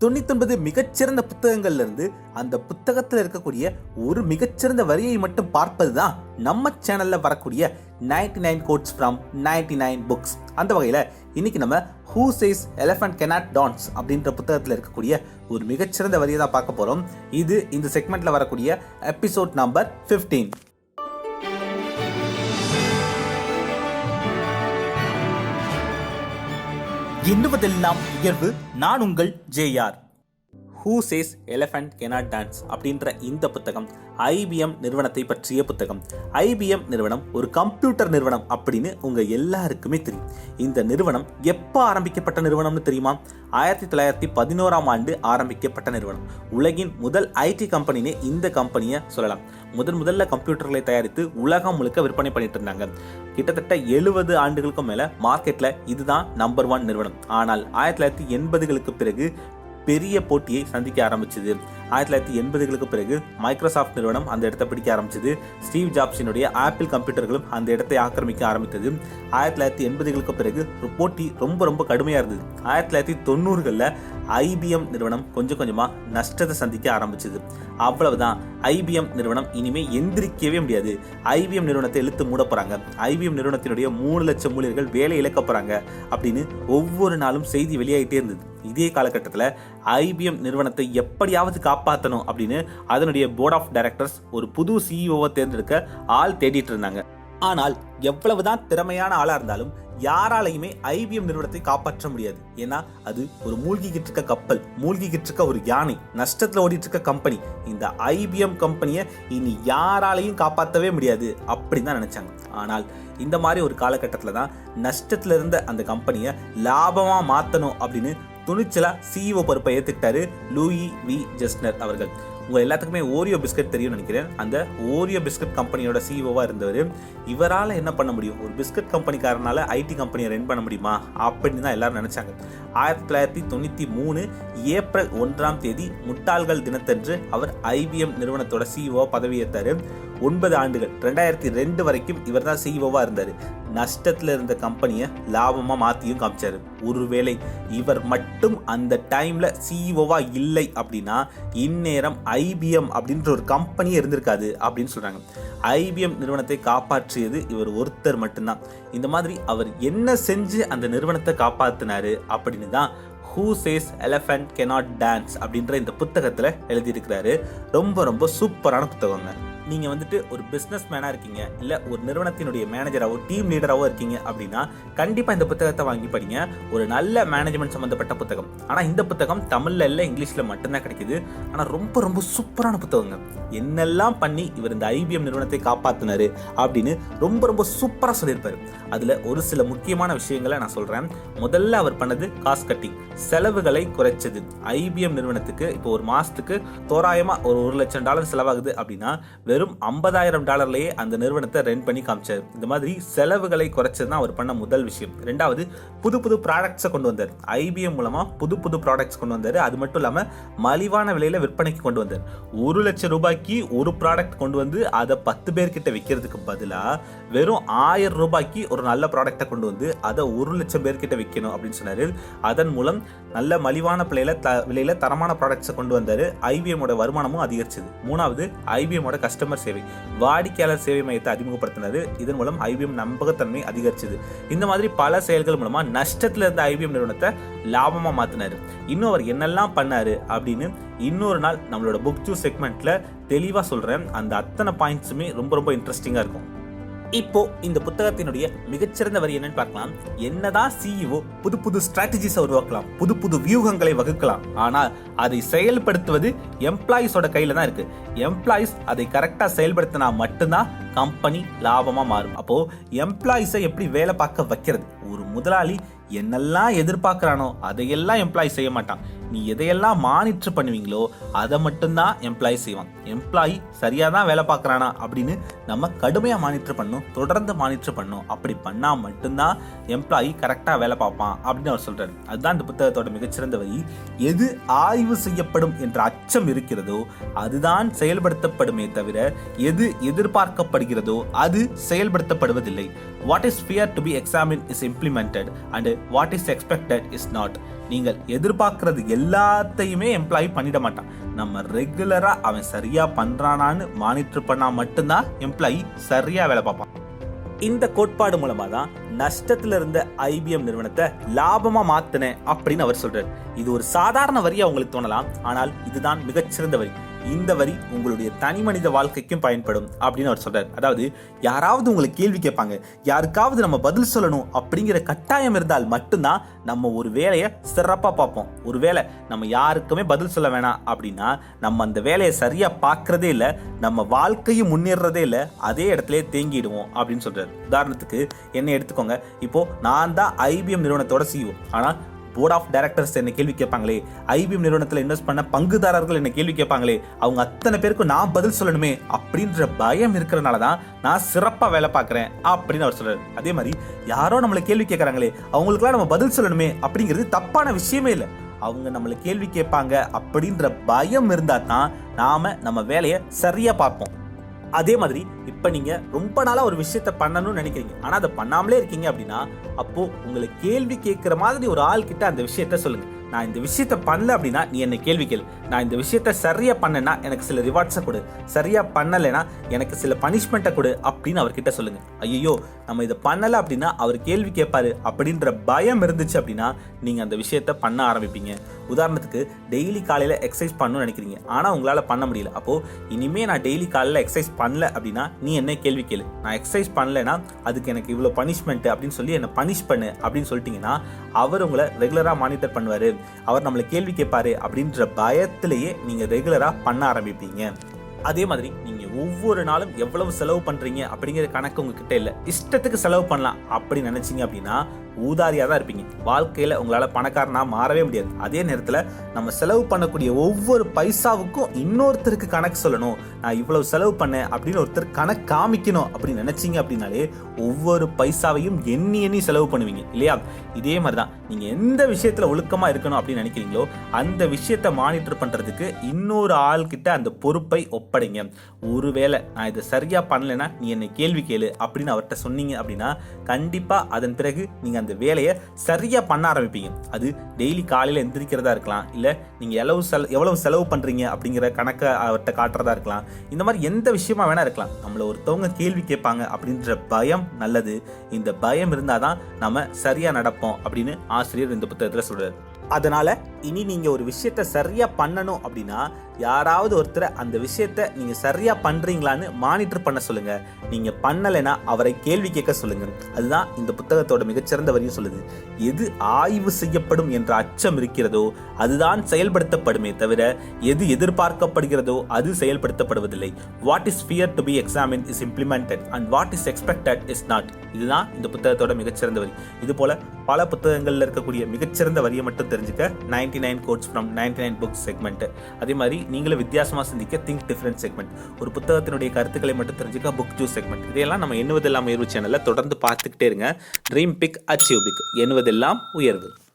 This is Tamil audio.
தொண்ணூத்தொன்பது மிகச்சிறந்த புத்தகங்கள்ல இருந்து அந்த புத்தகத்தில் இருக்கக்கூடிய ஒரு மிகச்சிறந்த வரியை மட்டும் பார்ப்பது தான் நம்ம சேனல்ல வரக்கூடிய 99 nine quotes from 99 nine books அந்த வகையில் இன்னைக்கு நம்ம who says elephant can't dance அப்படின்ற புத்தகத்தில் இருக்கக்கூடிய ஒரு மிகச்சிறந்த வரியை தான் பார்க்க போறோம். இது இந்த செக்மெண்ட்ல வரக்கூடிய எபிசோட் நம்பர் 15 எண்ணுவதெல்லாம் உயர்வு. நான் உங்கள் JR who says elephant can't dance அப்படின்ற இந்த புத்தகம் ஐபிஎம் நிறுவனத்தை பற்றிய புத்தகம். ஐபிஎம் நிறுவனம் ஒரு கம்ப்யூட்டர் நிறுவனம் அப்படின்னு உங்கள் எல்லாருக்குமே தெரியும். இந்த நிறுவனம் எப்போ ஆரம்பிக்கப்பட்ட நிறுவனம்னு தெரியுமா? ஆயிரத்தி தொள்ளாயிரத்தி பதினோராம் ஆண்டு ஆரம்பிக்கப்பட்ட நிறுவனம். உலகின் முதல் ஐடி கம்பெனினே இந்த கம்பெனியை சொல்லலாம். முதன் முதல்ல கம்ப்யூட்டர்களை தயாரித்து உலகம் முழுக்க விற்பனை பண்ணிட்டு இருந்தாங்க. கிட்டத்தட்ட எழுபது ஆண்டுகளுக்கும் மேலே மார்க்கெட்டில் இதுதான் நம்பர் ஒன் நிறுவனம். ஆனால் ஆயிரத்தி தொள்ளாயிரத்தி எண்பதுகளுக்கு பிறகு பெரிய போட்டியை சந்திக்க ஆரம்பிச்சது. ஆயிரத்தி தொள்ளாயிரத்தி எண்பதுகளுக்கு பிறகு மைக்ரோசாஃப்ட் நிறுவனம் அந்த இடத்தை பிடிக்க ஆரம்பிச்சது. ஸ்டீவ் ஜாப்ஸினுடைய ஆப்பிள் கம்ப்யூட்டர்களும் அந்த இடத்தை ஆக்கிரமிக்க ஆரம்பித்தது. ஆயிரத்தி தொள்ளாயிரத்தி எண்பதுகளுக்கு பிறகு போட்டி ரொம்ப ரொம்ப கடுமையாக இருந்தது. ஆயிரத்தி தொள்ளாயிரத்தி தொண்ணூறுகளில் ஐபிஎம் நிறுவனம் கொஞ்சம் கொஞ்சமாக நஷ்டத்தை சந்திக்க ஆரம்பிச்சது. அவ்வளவுதான். ஐபிஎம் நிறுவனம் இனிமே எந்திரிக்கவே முடியாது. ஐபிஎம் நிறுவனத்தை இழுத்து மூட போகிறாங்க ஐபிஎம் நிறுவனத்தினுடைய மூணு லட்சம் ஊழியர்கள் வேலை இழக்க போகிறாங்க அப்படின்னு ஒவ்வொரு நாளும் செய்தி வெளியாகிட்டே இருந்தது. இதே காலகட்டத்தில் ஐபிஎம் நிறுவனத்தை எப்படியாவது காப்பாற்றணும் அப்படின்னு அதனுடைய போர்ட் ஆஃப் டைரக்டர்ஸ் ஒரு புது சிஇஓவை தேர்ந்தெடுக்க ஆள் தேடிட்டு இருந்தாங்க. ஆனால் எவ்வளவுதான் திறமையான ஆளாக இருந்தாலும் யாராலையுமே ஐபிஎம் நிறுவனத்தை காப்பாற்ற முடியாது. ஏன்னா அது ஒரு மூழ்கிக்கிட்டு இருக்க கப்பல் மூழ்கிக்கிட்டு இருக்க ஒரு யானை நஷ்டத்தில் ஓடிட்டு இருக்க கம்பெனி இந்த ஐபிஎம் கம்பெனியை இனி யாராலையும் காப்பாற்றவே முடியாது அப்படின்னு தான் நினச்சாங்க. ஆனால் இந்த மாதிரி ஒரு காலகட்டத்தில் தான் நஷ்டத்தில் இருந்த அந்த கம்பெனியை லாபமாக மாற்றணும் அப்படின்னு துணிச்சலா சிஇஓ பொறுப்பை ஏற்றுக்கிட்டாரு லூயி வி ஜெஸ்னர் அவர்கள். உங்கள் எல்லாத்துக்குமே ஓரியோ பிஸ்கட் தெரியும்னு நினைக்கிறேன். அந்த ஓரியோ பிஸ்கட் கம்பெனியோட சிஇஓவாக இருந்தவர். இவரால் என்ன பண்ண முடியும்? ஒரு பிஸ்கட் கம்பெனிக்காரனால ஐடி கம்பெனியை ரன் பண்ண முடியுமா? அப்படின்னு தான் எல்லாரும் நினச்சாங்க. ஆயிரத்தி தொள்ளாயிரத்தி தொண்ணூற்றி மூணு ஏப்ரல் ஒன்றாம் தேதி முட்டாள்கள் தினத்தன்று அவர் ஐபிஎம் நிறுவனத்தோட சிஇஓ பதவியேற்றார் ஒன்பது ஆண்டுகள் ரெண்டாயிரத்தி ரெண்டு வரைக்கும் இவர் தான் சிஇஓவாக இருந்தார். நஷ்டத்தில் இருந்த கம்பெனியை லாபமாக மாற்றியும் காமிச்சாரு. ஒருவேளை இவர் மட்டும் அந்த டைமில் சிஇஓவாக இல்லை அப்படின்னா இந்நேரம் ஐபிஎம் அப்படின்ற ஒரு கம்பெனியே இருந்திருக்காது அப்படின்னு சொல்கிறாங்க ஐபிஎம் நிறுவனத்தை காப்பாற்றியது இவர் ஒருத்தர் மட்டும்தான். இந்த மாதிரி அவர் என்ன செஞ்சு அந்த நிறுவனத்தை காப்பாற்றினார் அப்படின்னு தான் who says elephant can't dance அப்படின்ற இந்த புத்தகத்தில் எழுதியிருக்கிறாரு. ரொம்ப ரொம்ப சூப்பரான புத்தகங்க. நீங்கள் வந்துட்டு ஒரு பிஸ்னஸ் மேனாக இருக்கீங்க இல்லை ஒரு நிறுவனத்தினுடைய மேனேஜராகவோ டீம் லீடராகவோ இருக்கீங்க அப்படின்னா கண்டிப்பாக இந்த புத்தகத்தை வாங்கி படிங்க. ஒரு நல்ல மேனேஜ்மெண்ட் சம்மந்தப்பட்ட புத்தகம். ஆனால் இந்த புத்தகம் தமிழில் இல்லை இங்கிலீஷில் மட்டும்தான் கிடைக்குது. ஆனால் ரொம்ப ரொம்ப சூப்பரான புத்தகங்க. என்னெல்லாம் பண்ணி இவர் இந்த ஐபிஎம் நிறுவனத்தை காப்பாற்றினார் அப்படின்னு ரொம்ப ரொம்ப சூப்பராக சொல்லியிருப்பாரு. அதில் ஒரு சில முக்கியமான விஷயங்களை நான் சொல்கிறேன் முதல்ல அவர் பண்ணது காஸ்ட் கட்டிங் செலவுகளை குறைச்சது. ஐபிஎம் நிறுவனத்துக்கு இப்போ ஒரு மாதத்துக்கு தோராயமாக ஒரு ஒரு லட்சம் டாலர் செலவாகுது அப்படின்னா வெறும் ஐம்பதாயிரம் டாலர்லேயே அந்த நிறுவனத்தை ரன் பண்ணி காமிச்சார். இந்த மாதிரி செலவுகளை குறைச்சது தான் அவர் பண்ண முதல் விஷயம். ரெண்டாவது புது புது ப்ராடக்ட்ஸை கொண்டு வந்தார். ஐபிஎம் மூலமாக புது புது ப்ராடக்ட்ஸ் கொண்டு வந்தார். அது மட்டும் இல்லாமல் மலிவான விலையில் விற்பனைக்கு கொண்டு வந்தார். ஒரு லட்சம் ரூபாய்க்கு ஒரு ப்ராடக்ட் கொண்டு வந்து அதை பத்து பேர்கிட்ட விற்கிறதுக்கு பதிலாக வெறும் ஆயிரம் ரூபாய்க்கு ஒரு நல்ல ப்ராடக்டை கொண்டு வந்து அதை ஒரு லட்சம் பேர்கிட்ட விற்கணும் அப்படின்னு சொன்னார். அதன் மூலம் நல்ல மலிவான பிள்ளையில த விலையில் தரமான ப்ராடக்ட்ஸை கொண்டு வந்தார். ஐபிஎம்மோட வருமானமும் அதிகரிச்சது. மூணாவது ஐபிஎம்மோட கஸ்டமர் சேவை வாடிக்கையாளர் சேவை மையத்தை அறிமுகப்படுத்தினது. இதன் மூலம் ஐபிஎம் நம்பகத்தன்மை அதிகரிச்சது. இந்த மாதிரி பல செயல்கள் மூலமா நஷ்டத்தில் இருந்த ஐபிஎம் நிறுவனத்தை லாபமா மாத்தினாரு. இன்னும் அவர் என்னெல்லாம் பண்ணாரு அப்படின்னு இன்னொரு நாள் நம்மளோட புக் டூ செக்மெண்ட்ல தெளிவா சொல்றேன். அந்த அத்தனை பாயிண்ட்ஸுமே ரொம்ப ரொம்ப இன்ட்ரெஸ்டிங்கா இருக்கும். இப்போ இந்த புத்தகத்தினுடைய மிகச்சிறந்த வரி என்னன்னு பார்க்கலாம். என்னதான் சிஇஓ புது புது ஸ்ட்ராட்டஜிஸை உருவாக்கலாம் புது புது வியூகங்களை வகுக்கலாம் ஆனால் அதை செயல்படுத்துவது எம்ப்ளாயிஸோட கையில தான் இருக்கு. எம்ப்ளாயிஸ் அதை கரெக்டாக செயல்படுத்தினா மட்டும்தான் கம்பெனி லாபமா மாறும். அப்போ எம்ப்ளாயிஸை எப்படி வேலை பார்க்க வைக்கிறது? ஒரு முதலாளி என்னெல்லாம் எதிர்பார்க்குறானோ அதையெல்லாம் எம்ப்ளாயி செய்ய மாட்டான். நீ எதையெல்லாம் மானிட்டர் பண்ணுவீங்களோ அதை மட்டும்தான் எம்ப்ளாயி செய்வான். எம்ப்ளாயி சரியாக தான் வேலை பார்க்குறானா அப்படின்னு நம்ம கடுமையாக மானிட்டர் பண்ணும் தொடர்ந்து மானிட்டர் பண்ணும். அப்படி பண்ணால் மட்டும்தான் எம்ப்ளாயி கரெக்டாக வேலை பார்ப்பான் அப்படின்னு அவர் சொல்கிறார் அதுதான் இந்த புத்தகத்தோட மிகச்சிறந்த வரி. எது ஆய்வு செய்யப்படும் என்ற அச்சம் இருக்கிறதோ அதுதான் செயல்படுத்தப்படுமே தவிர எது எதிர்பார்க்கப்படுகிறதோ அது செயல்படுத்தப்படுவதில்லை. What is fear to be examine is implemented and what is expected is not நீங்கள் எதிர்பார்க்கறது எல்லாத்தையுமே எம்ப்ளாயி பண்ணிட மாட்டான். நம்ம ரெகுலராக அவன் சரியாக பண்ணுறானான்னு மானிட்டர் பண்ணால் மட்டும்தான் எம்ப்ளாயி சரியாக வேலை பார்ப்பான். இந்த கோட்பாடு மூலமாக தான் நஷ்டத்தில் இருந்த ஐபிஎம் நிறுவனத்தை லாபமாக மாற்றினேன் அப்படின்னு அவர் சொல்கிறார் இது ஒரு சாதாரண வரியாக உங்களுக்கு தோணலாம் ஆனால் இதுதான் மிகச்சிறந்த வரி. இந்த வரி உங்களுடைய தனி மனித வாழ்க்கைக்கும் பயன்படும் அப்படின்னு அவர் சொல்றாரு. அதாவது யாராவது உங்களை கேள்வி கேட்பாங்க யாருக்காவது நம்ம பதில் சொல்லணும் அப்படிங்கிற கட்டாயம் இருந்தால் மட்டும்தான் நம்ம ஒரு வேலையை சிறப்பாக பார்ப்போம். ஒரு வேலை நம்ம யாருக்குமே பதில் சொல்ல வேணாம் அப்படின்னா நம்ம அந்த வேலையை சரியாக பார்க்கறதே இல்லை நம்ம வாழ்க்கையும் முன்னேறதே இல்லை அதே இடத்துல தேங்கிடுவோம் அப்படின்னு சொல்றாரு. உதாரணத்துக்கு என்ன எடுத்துக்கோங்க. இப்போ நான் தான் ஐபிஎம் நிறுவனத்தோட சிஇஓ ஆனால் போர்ட் ஆஃப் டைரக்டர்ஸ் என்ன கேள்வி கேட்பாங்களே? ஐபிஎம் நிறுவனத்தில் இன்வெஸ்ட் பண்ண பங்குதாரர்கள் என்ன கேள்வி கேட்பாங்களே? அவங்க அத்தனை பேருக்கும் நான் பதில் சொல்லணுமே அப்படின்ற பயம் இருக்கிறனால தான் நான் சிறப்பாக வேலை பார்க்குறேன் அப்படின்னு அவர் சொல்றாரு. அதே மாதிரி யாரோ நம்மளை கேள்வி கேட்குறாங்களே அவங்களுக்குலாம் நம்ம பதில் சொல்லணுமே அப்படிங்கிறது தப்பான விஷயமே இல்லை. அவங்க நம்மளை கேள்வி கேட்பாங்க அப்படின்ற பயம் இருந்தால் தான் நாம் நம்ம வேலையை சரியாக பார்ப்போம். அதே மாதிரி இப்போ நீங்கள் ரொம்ப நாளாக ஒரு விஷயத்த பண்ணணும்னு நினைக்கிறீங்க. ஆனால் அதை பண்ணாமலே இருக்கீங்க அப்படின்னா அப்போது உங்களை கேள்வி கேட்குற மாதிரி ஒரு ஆள்கிட்ட அந்த விஷயத்த சொல்லுங்கள் நான் இந்த விஷயத்த பண்ணல அப்படின்னா நீ என்னை கேள்வி கேள். நான் இந்த விஷயத்த சரியாக பண்ணேன்னா எனக்கு சில ரிவார்ட்ஸை கொடு. சரியாக பண்ணலைன்னா எனக்கு சில பனிஷ்மெண்ட்டை கொடு அப்படின்னு அவர்கிட்ட சொல்லுங்கள் ஐயோ நம்ம இதை பண்ணலை அப்படின்னா அவர் கேள்வி கேட்பார் அப்படின்ற பயம் இருந்துச்சு அப்படின்னா நீங்கள் அந்த விஷயத்த பண்ண ஆரம்பிப்பீங்க. உதாரணத்துக்கு டெய்லி காலையில் எக்ஸசைஸ் பண்ணணும்னு நினைக்கிறீங்க. ஆனால் உங்களால் பண்ண முடியல. அப்போது இனிமேல் நான் டெய்லி காலையில் எக்ஸசைஸ் பண்ணல அப்படின்னா நீ என்ன கேள்வி கேளு. நான் எக்ஸசைஸ் பண்ணலைன்னா அதுக்கு எனக்கு இவ்வளோ பனிஷ்மெண்ட் அப்படின்னு சொல்லி என்னை பனிஷ் பண்ணு அப்படின்னு சொல்லிட்டீங்கன்னா அவர் உங்களை ரெகுலராக மானிட்டர் பண்ணுவார். அவர் நம்மளை கேள்வி கேட்பாரு அப்படின்ற பயத்திலேயே நீங்க ரெகுலரா பண்ண ஆரம்பிப்பீங்க. அதே மாதிரி நீங்கள் ஒவ்வொரு நாளும் எவ்வளவு செலவு பண்ணுறீங்க அப்படிங்கிற கணக்கு உங்ககிட்ட இல்லை. இஷ்டத்துக்கு செலவு பண்ணலாம் அப்படின்னு நினச்சிங்க அப்படின்னா ஊதாரியாக தான் இருப்பீங்க. வாழ்க்கையில் உங்களால் பணக்காரனாக மாறவே முடியாது. அதே நேரத்தில் நம்ம செலவு பண்ணக்கூடிய ஒவ்வொரு பைசாவுக்கும் இன்னொருத்தருக்கு கணக்கு சொல்லணும். நான் இவ்வளவு செலவு பண்ணேன் அப்படின்னு ஒருத்தர் கணக்கு காமிக்கணும் அப்படின்னு நினச்சிங்க அப்படின்னாலே ஒவ்வொரு பைசாவையும் எண்ணி எண்ணி செலவு பண்ணுவீங்க. இல்லையா? இதே மாதிரி தான் நீங்கள் எந்த விஷயத்தில் ஒழுக்கமாக இருக்கணும் அப்படின்னு நினைக்கிறீங்களோ அந்த விஷயத்த மானிட்டர் பண்ணுறதுக்கு இன்னொரு ஆள்கிட்ட அந்த பொறுப்பை ஒப்படைங்க. ஒருவேளை நான் இதை சரியாக பண்ணலைன்னா நீ என்னை கேள்வி கேளு அப்படின்னு அவர்கிட்ட சொன்னீங்க அப்படின்னா கண்டிப்பாக அதன் பிறகு நீங்கள் அந்த வேலையை சரியாக பண்ண ஆரம்பிப்பீங்க. அது டெய்லி காலையில் எந்திரிக்கிறதா இருக்கலாம் இல்லை நீங்கள் எவ்வளவு செல எவ்வளவு செலவு பண்ணுறீங்க அப்படிங்கிற கணக்கை அவர்கிட்ட காட்டுறதா இருக்கலாம். இந்த மாதிரி எந்த விஷயமா வேணால் இருக்கலாம். நம்மளை ஒருத்தவங்க கேள்வி கேட்பாங்க அப்படின்ற பயம் நல்லது. இந்த பயம் இருந்தால் தான் நம்ம சரியாக நடப்போம் அப்படின்னு ஆசிரியர் இந்த புத்தகத்தில் சொல்கிறார் அதனால இனி நீங்க ஒரு விஷயத்த சரியா பண்ணணும் அப்படின்னா யாராவது ஒருத்தரை அந்த விஷயத்த நீங்க சரியா பண்றீங்களான்னு மானிட்டர் பண்ண சொல்லுங்க. நீங்க பண்ணலைன்னா அவரை கேள்வி கேட்க சொல்லுங்க. அதுதான் இந்த புத்தகத்தோட மிகச்சிறந்த வரியும் சொல்லுது. எது ஆய்வு செய்யப்படும் என்ற அச்சம் இருக்கிறதோ அதுதான் செயல்படுத்தப்படுமே தவிர எது எதிர்பார்க்கப்படுகிறதோ அது செயல்படுத்தப்படுவதில்லை. What is fear to be examine is implemented and what is expected is not இதுதான் இந்த புத்தகத்தோட மிகச்சிறந்த வரி. இது போல பல புத்தகங்கள்ல இருக்கக்கூடிய மிகச்சிறந்த வரியை மட்டும் தெரிஞ்சுக்க ninety nine quotes from ninety nine books segment அதே மாதிரி நீங்களும் வித்தியாசமாக சிந்திக்க திங்க் டிஃப்ரெண்ட் செக்மெண்ட் ஒரு புத்தகத்தினுடைய கருத்துக்களை மட்டும் தெரிஞ்சுக்க புக் ஜூஸ் செக்மெண்ட் இதையெல்லாம் நம்ம எண்ணுவதெல்லாம் உயர்வு சேனலில் தொடர்ந்து பார்த்துக்கிட்டே இருங்க. ட்ரீம் பிக் அச்சீவ் பிக் எண்ணுவதெல்லாம் உயர்வு.